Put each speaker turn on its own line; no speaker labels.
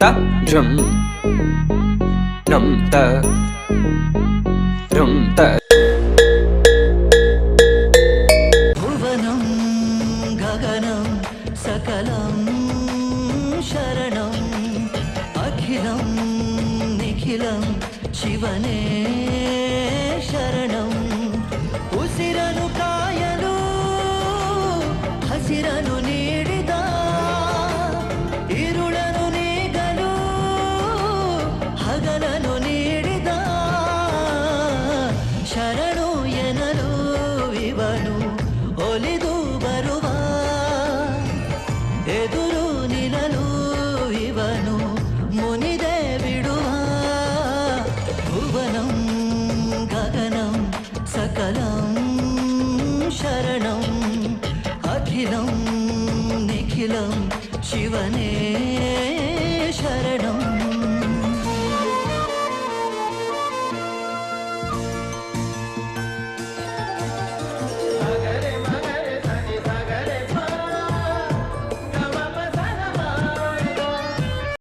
త జం నం త రం త.
భువనం గగనం సకలం శరణం అఖిలం నిఖిలం శివనే ಹಸಿರನು ನೀಡಿದ ಇರುಳನು ನೀಗಲು ಹಗಲನು ನೀಡಿದ ಶರಣು ಎನಲು ಇವನು ಒಲಿದು ಬರುವ ಎದುರು ನಿಲ್ಲಲು ಇವನು ಮುನಿದೆ ಬಿಡುವ ಭುವನಂ ಗಗನಂ ಸಕಲಂ ಶರಣಂ అఖిలం నిఖిలం శివనే